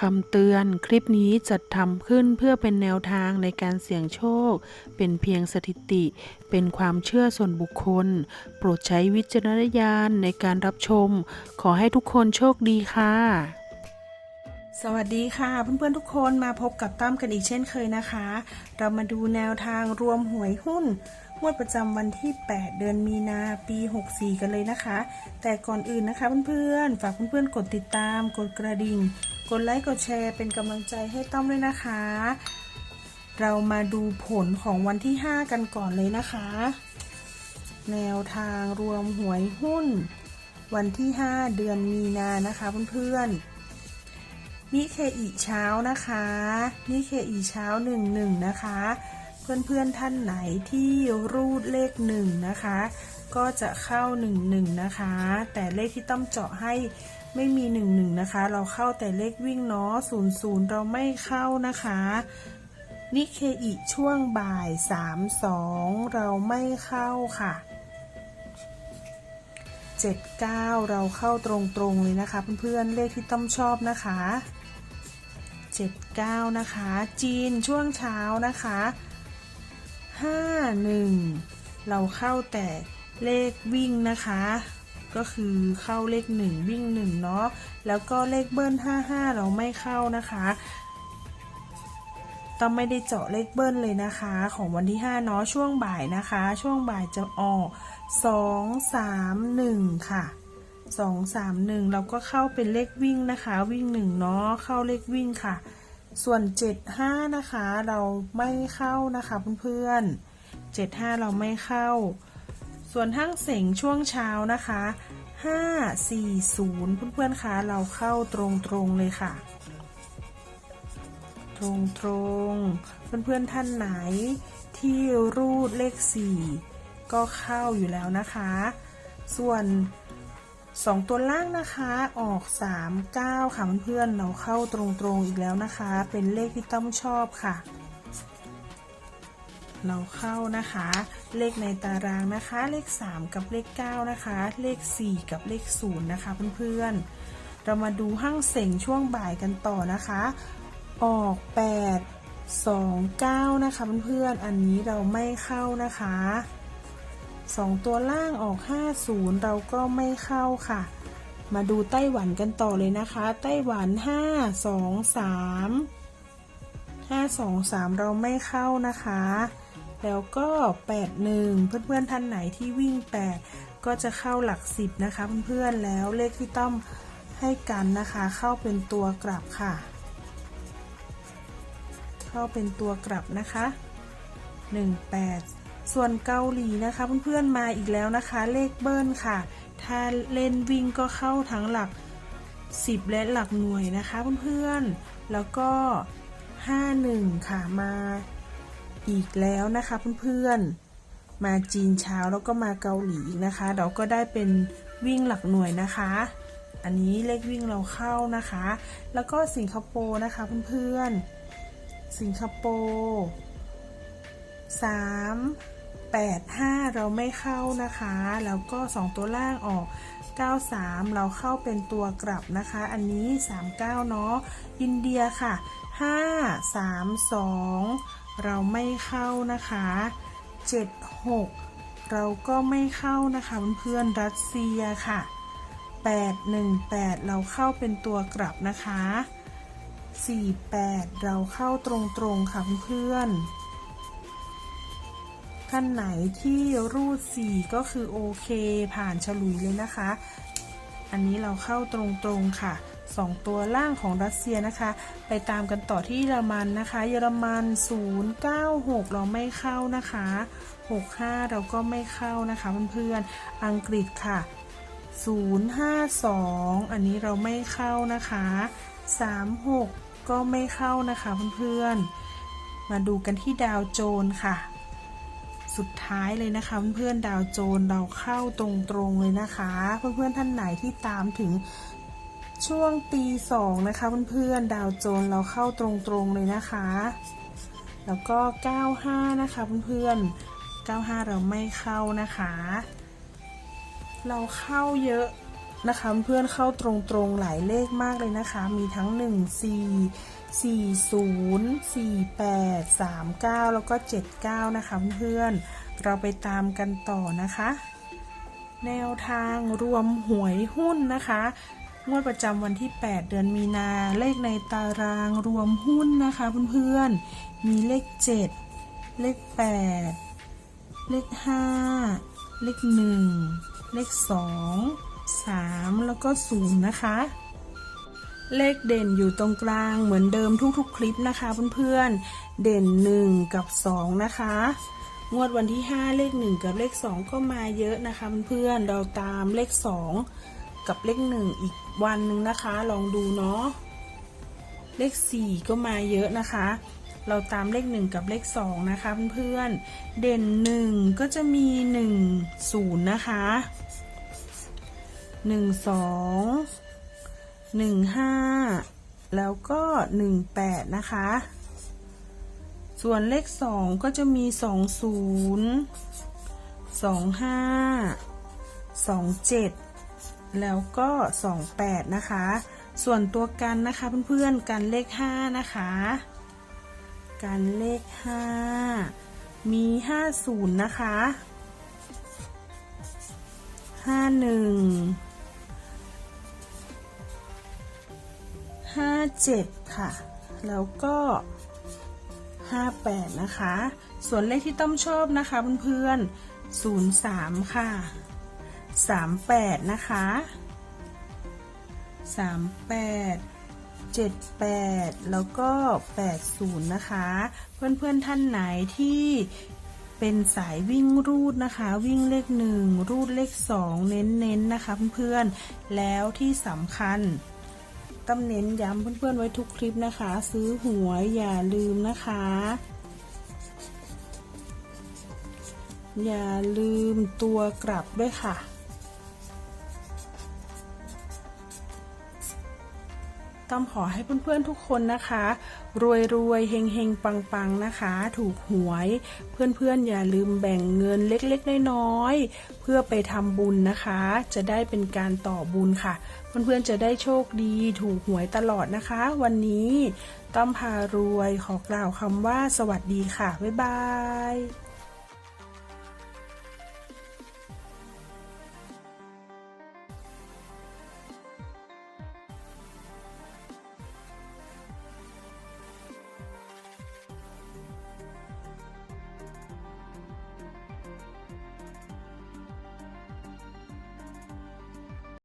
คำเตือนคลิปนี้จัดทำขึ้นเพื่อเป็นแนวทางในการเสี่ยงโชค เป็นเพียงสถิติ เป็นความเชื่อส่วนบุคคล โปรดใช้วิจารณญาณในการรับชม ขอให้ทุกคนโชคดีค่ะ สวัสดีค่ะเพื่อนๆทุกคนมาพบกับตั้มกันอีกเช่นเคยนะคะ เรามาดูแนวทางรวมหวยหุ้นงวดประจำวันที่ 8 เดือนมีนาปี 64 กันเลยนะคะ แต่ก่อนอื่นนะคะเพื่อนๆ ฝากเพื่อนๆ กดติดตาม กดกระดิ่ง กดไลค์กดแชร์เป็นกำลังใจให้ต้อมด้วยนะคะ เรามาดูผลของวันที่ 5 กันก่อนเลยนะคะ แนวทางรวมหวยหุ้น วันที่ 5 เดือนมีนานะคะเพื่อนๆนิเคอีเช้านะคะนิเคอีเช้าหนึ่งหนึ่งนะคะ เพื่อนๆท่านไหนที่รูดเลขหนึ่งนะคะ ก็จะเข้าหนึ่งหนึ่งนะคะ แต่เลขที่ต้องเจาะให้ ไม่มีหนึ่งหนึ่งนะคะ เราเข้าแต่เลขวิ่งเนาะศูนย์ศูนย์เราไม่เข้านะคะนิเคอีช่วงบ่ายสามสองเราไม่เข้าค่ะ79เราเข้าตรงๆเลยนะคะ เพื่อนๆเลขที่ต้อมชอบนะคะ79นะคะ จีนช่วงเช้านะคะ51เราเข้าแต่เลขวิ่งนะคะ ก็คือเข้าเลข 1 วิ่ง1เนาะแล้วก็เลขเบิ้ล55 เราไม่เข้านะคะต้องไม่ได้เจาะเลขเบิ้ลเลยนะคะ ของวันที่5เนาะช่วงบ่ายนะคะ ช่วงบ่ายจะออก 2 3 1 ค่ะ 2 3 1 เราก็เข้าเป็นเลขวิ่งนะคะ วิ่ง1เนาะเข้าเลขวิ่งค่ะ ส่วน 7 5 นะคะ เราไม่เข้านะคะเพื่อนๆ7 5 เราไม่เข้า ส่วนทั้งเสงช่วงเช้านะคะ 5 4 0 เพื่อนๆคะเราเข้าตรงๆเลยค่ะตรงตรงๆ เพื่อนๆท่านไหนที่รูดเลข 4 ก็เข้าอยู่แล้วนะคะ ส่วน 2 ตัวล่างนะคะออก 3 9 ค่ะเพื่อนๆเราเข้าตรงๆอีกแล้วนะคะ เป็นเลขที่ต้อมชอบค่ะ เราเข้านะคะ เลขในตารางนะคะ เลข 3 กับเลข 9 นะคะ เลข 4 กับเลข 0 นะคะเพื่อนๆ เรามาดูห้างเสงช่วงบ่ายกันต่อนะคะ ออก 8 2 9 นะคะเพื่อนๆ อันนี้เราไม่เข้านะคะ 2 ตัวล่างออก 50 เราก็ไม่เข้าค่ะ มาดูไต้หวันกันต่อเลยนะคะ ไต้หวัน 5 2 3 5 2 3 เราไม่เข้านะคะ แล้วก็ 8 1 เพื่อนๆท่านไหนที่วิ่ง 8 ก็จะเข้าหลัก 10 นะคะเพื่อนๆแล้วเลขที่ต้องให้กันนะคะ เข้าเป็นตัวกลับค่ะ เข้าเป็นตัวกลับนะคะ 18 ส่วนเกาหลีนะคะเพื่อนๆมาอีกแล้วนะคะ เลขเบิ้ลค่ะ ถ้าเล่นวิ่งก็เข้าทั้งหลัก 10 และหลักหน่วยนะคะเพื่อนๆแล้วก็ 51 ค่ะมา อีกแล้วนะคะเพื่อนๆ มาจีนเช้าแล้วก็มาเกาหลีอีกนะคะ เราก็ได้เป็นวิ่งหลักหน่วยนะคะ อันนี้เลขวิ่งเราเข้านะคะ แล้วก็สิงคโปร์นะคะเพื่อนๆ สิงคโปร์สามแปดห้าเราไม่เข้านะคะ แล้วก็สองตัวล่างออก93เราเข้าเป็นตัวกลับนะคะ อันนี้39เก้าเนาะ อินเดียค่ะ5 3 2 เราไม่เข้านะคะ 76 เราก็ไม่เข้านะคะเพื่อนๆรัสเซียค่ะ 818 เราเข้าเป็นตัวกลับนะคะ 48 เราเข้าตรงๆค่ะเพื่อนท่านไหนที่รูด 4 ก็คือโอเคผ่านฉลุยเลยนะคะ อันนี้เราเข้าตรงๆค่ะ 2 ตัวล่างของรัสเซียนะคะ ไปตามกันต่อที่เยอรมันนะคะ เยอรมัน 096 เราไม่เข้านะคะ 65 เราก็ไม่เข้านะคะเพื่อนๆ อังกฤษค่ะ 052 อันนี้เราไม่เข้านะคะ 36 ก็ไม่เข้านะคะเพื่อนๆ มาดูกันที่ดาวโจนค่ะ สุดท้ายเลยนะคะ เพื่อนๆดาวโจนเราเข้าตรงๆเลยนะคะ เพื่อนๆท่านไหนที่ตามถึงช่วงตีสองนะคะ เพื่อนๆดาวโจนเราเข้าตรงๆเลยนะคะ แล้วก็ 95 นะคะเพื่อนๆ95 เราไม่เข้านะคะ เราเข้าเยอะ นะคะเพื่อนเข้าตรงๆหลายเลขมากเลยนะคะ มีทั้ง 1 4 4 0 4 8 3 9 แล้วก็ 79 นะคะเพื่อนเราไปตามกันต่อนะคะ แนวทางรวมหวยหุ้นนะคะงวดประจำวันที่ 8 เดือนมีนา เลขในตารางรวมหุ้นนะคะเพื่อนๆ มีเลข 7 เลข 8 เลข 5 เลข 1 เลข 2 3 แล้วก็0นะคะ เลขเด่นอยู่ตรงกลางเหมือนเดิมทุกๆ คลิปนะคะเพื่อนๆ เด่น 1 กับ 2 นะคะ งวดวันที่ 5 เลข 1 กับเลข 2 ก็มาเยอะนะคะเพื่อนๆ เราตามเลข 2 กับเลข 1 อีกวันหนึ่งนะคะ ลองดูเนาะ เลข 4 ก็มาเยอะนะคะเราตามเลข 1 กับเลข 2 นะคะเพื่อนๆ เด่น 1 ก็จะมี 1 0 นะคะ 1 2หนึ่งห้าแล้วก็หนึ่งแปดนะคะ ส่วนเลขสองก็จะมีสองศูนย์สองห้าสองเจ็ดแล้วก็สองแปดนะคะ ส่วนตัวกันนะคะเพื่อนๆกันเลขห้านะคะกันเลขห้ามีห้าศูนย์นะคะห้าหนึ่ง ห้าเจ็ดค่ะ แล้วก็ห้าแปดนะคะ ส่วนเลขที่ต้อมชอบนะคะเพื่อนๆศูนย์สามค่ะสามแปดนะคะสามแปดเจ็ดแปดแล้วก็แปดศูนย์นะคะ เพื่อนๆท่านไหนที่เป็นสายวิ่งรูดนะคะ วิ่งเลขหนึ่งรูดเลขสองเน้นๆนะคะเพื่อนๆแล้วที่สำคัญ ต้องเน้นย้ำเพื่อนๆไว้ทุกคลิปนะคะ ซื้อหวยอย่าลืมนะคะ อย่าลืมตัวกลับด้วยค่ะ ต้องขอให้เพื่อนๆทุกคนนะคะ รวยรวยๆเฮงเฮงปังปังนะคะ ถูกหวย เพื่อนๆอย่าลืมแบ่งเงินเล็กๆน้อยๆเพื่อไปทำบุญนะคะ จะได้เป็นการต่อบุญค่ะ เพื่อนๆจะได้โชคดีถูกหวยตลอดนะคะ วันนี้ต้อมพารวยขอกล่าวคำว่าสวัสดีค่ะ บ๊ายบาย